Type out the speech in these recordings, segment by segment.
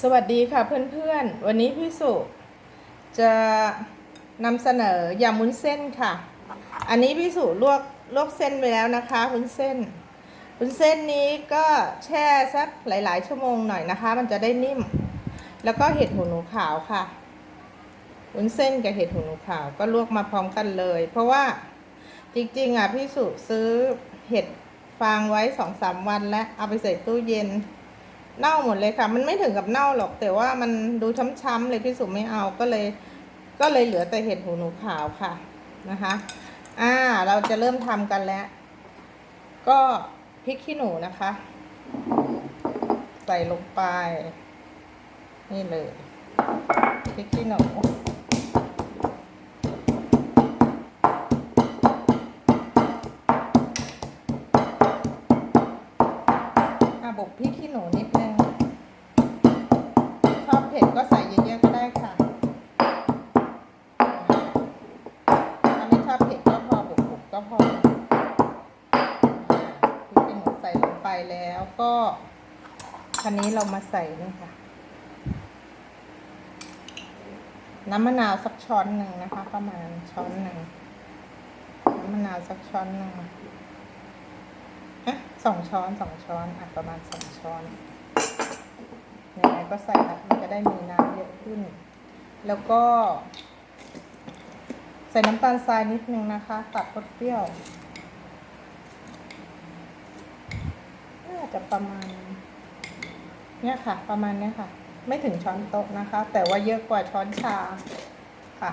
สวัสดีค่ะเพื่อนๆ วันนี้พี่สุจะนำเสนอยำวุ้นเส้นค่ะ อันนี้พี่สุลวกลวกเส้นไปแล้วนะคะวุ้นเส้นวุ้นเส้นนี้ก็แช่สักหลาย ๆ ชั่วโมงหน่อยนะคะ มันจะได้นิ่ม แล้วก็เห็ดหูหนูขาวค่ะวุ้นเส้นกับเห็ดหูหนูขาวก็ลวกมาพร้อมกันเลย เพราะว่าจริงๆอะพี่สุซื้อเห็ดฟางไว้สองสามวันแล้วเอาไปใส่ตู้เย็น เน่าหมดเลยค่ะ มันไม่ถึงกับเน่าหรอก แต่ว่ามันดูช้ำๆเลยพี่สุไม่เอาก็เลย ก็เลยเหลือแต่เห็ดหูหนูขาวค่ะนะคะ อ่า เราจะเริ่มทำกันแล้ว ก็พริกขี้หนูนะคะ ใส่ลงไป นี่เลยพริกขี้หนู ก็พอพริกขี้หนูใส่ลงไปแล้วก็คันนี้เรามาใส่นี่ค่ะ น้ำมะนาวสักช้อนหนึ่งนะคะ ประมาณช้อนหนึ่งน้ำมะนาวสักช้อนหนึ่งฮะสองช้อนสองช้อนอะประมาณสองช้อนยังไงก็ใส่ละมันจะได้มีน้ำเยอะขึ้น แล้วก็ ใส่น้ำตาลทรายนิดนึงนะคะ ตัดรสเปรี้ยว น่าจะประมาณ เนี่ยค่ะ ประมาณเนี้ยค่ะ ไม่ถึงช้อนโต๊ะนะคะ แต่ว่าเยอะกว่าช้อนชาค่ะ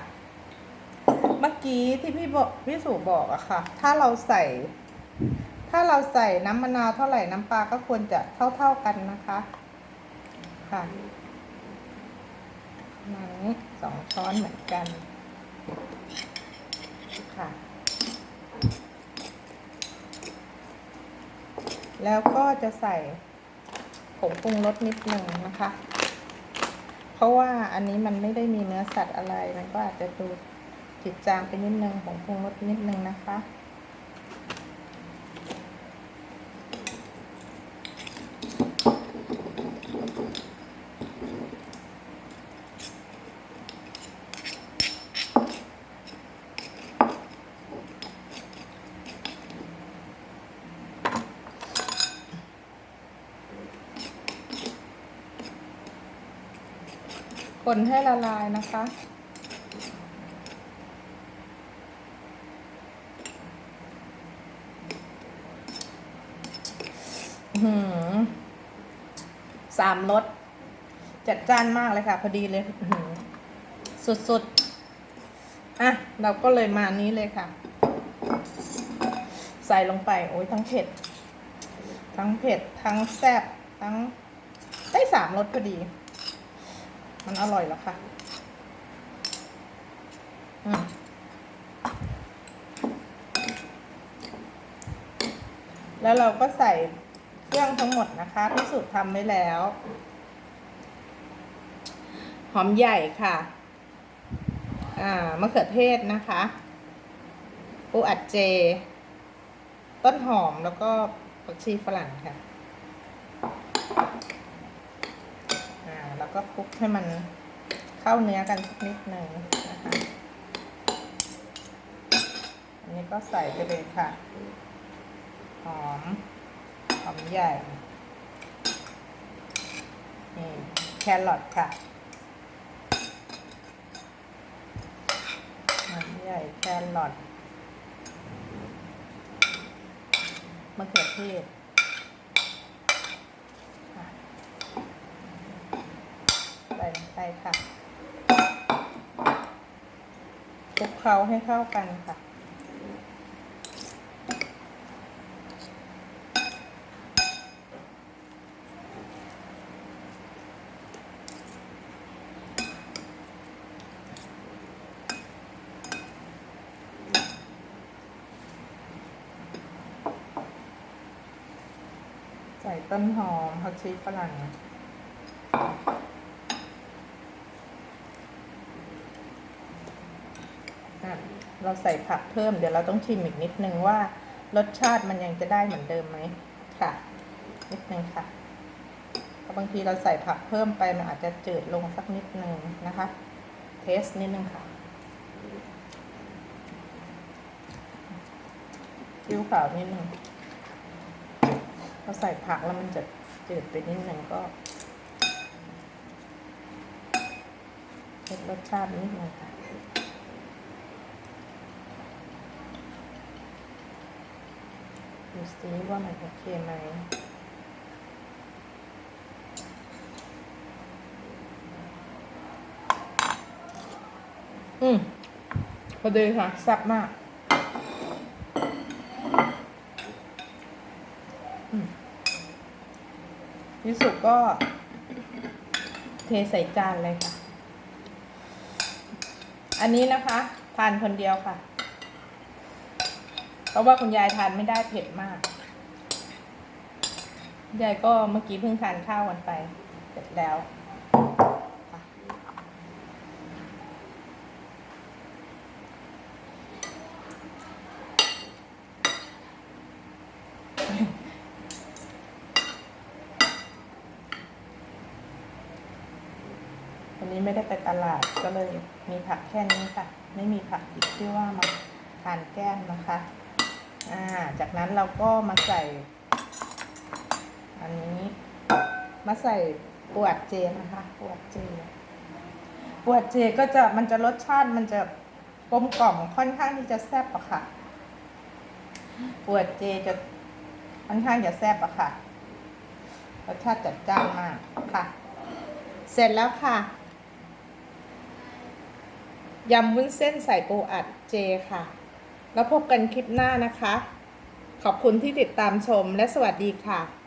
เมื่อกี้ที่พี่บอกพี่สุบอกอะค่ะ ถ้าเราใส่ ถ้าเราใส่น้ำมะนาวเท่าไหร่น้ำปลาก็ควรจะเท่า ๆกันนะคะ ค่ะประมาณนี้สองช้อนเหมือนกัน ค่ะ แล้วก็จะใส่ผงปรุงรสนิดหนึ่งนะคะ เพราะว่าอันนี้มันไม่ได้มีเนื้อสัตว์อะไร มันก็อาจจะดูจิดจางไปนิดนึงผงปรุงรสนิดนึงนะคะ คนให้ละลายนะคะ หือสามรสจัดจ้านมากเลยค่ะ พอดีเลยสุดๆ อะ เราก็เลยมานี้เลยค่ะ ใส่ลงไป โอ้ยทั้งเผ็ด ทั้งเผ็ด ทั้งแซ่บทั้งได้สามรสพอดี มันอร่อยแล้วค่ะแล้วเราก็ใส่เครื่องทั้งหมดนะคะที่สุดทำไว้แล้ว หอมใหญ่ค่ะ อ่ามะเขือเทศนะคะปูอัดเจ ต้นหอมแล้วก็ผักชีฝรั่งค่ะ อ่า แล้วก็คลุกให้มันเข้าเนื้อกันสักนิดหนึ่งนะคะอันนี้ก็ใส่ไปเลยค่ะ หอม หอมใหญ่นี่แครอทค่ะหอมใหญ่แครอทมะเขือเทศค่ะใส่ลง ไปค่ะคลุกเคล้าให้เข้ากันค่ะ ใส่ต้นหอมผักชีฝรั่ง อะ เราใส่ผักเพิ่มเดี๋ยวเราต้องชิมอีกนิดนึงว่ารสชาติมันยังจะได้เหมือนเดิมไหมค่ะ นิดนึงค่ะประบางทีเราใส่ผักเพิ่มไปมันอาจจะจืดลงสักนิดนึงนะคะ เทสนิดนึงค่ะคิ้วขาวนิดนึงพอใส่ผักแล้วมันจะจืดไปนิดนึงก็เช็ดรสชาตินิดนึงค่ะ ดูซิว่ามันโอเคไหมอืมพอดีค่ะแซ่บมากอืมที่สุดก็ เทใส่จานเลยค่ะ อันนี้นะคะ ทานคนเดียวค่ะ เพราะว่าคุณยายทานไม่ได้เผ็ดมาก ยายก็เมื่อกี้เพิ่งทานข้าวกันไป เสร็จแล้ววันนี้ไม่ได้ไปตลาดก็เลยมีผักแค่นี้ค่ะ ไม่มีผักอีกที่ว่ามาทานแก้มนะคะ อ่า จากนั้นเราก็มาใส่ อันนี้ มาใส่ปวดเจนะคะปวดเจปวดเจก็จะมันจะรสชาติมันจะกลมกล่อมค่อนข้างที่จะแซ่บอะค่ะปวดเจจะค่อนข้างจะแซ่บอะค่ะรสชาติจัดจ้านมากค่ะ เสร็จแล้วค่ะยำวุ้นเส้นใส่ปูอัดเจค่ะ แล้วพบกันคลิปหน้านะคะ ขอบคุณที่ติดตามชมและสวัสดีค่ะ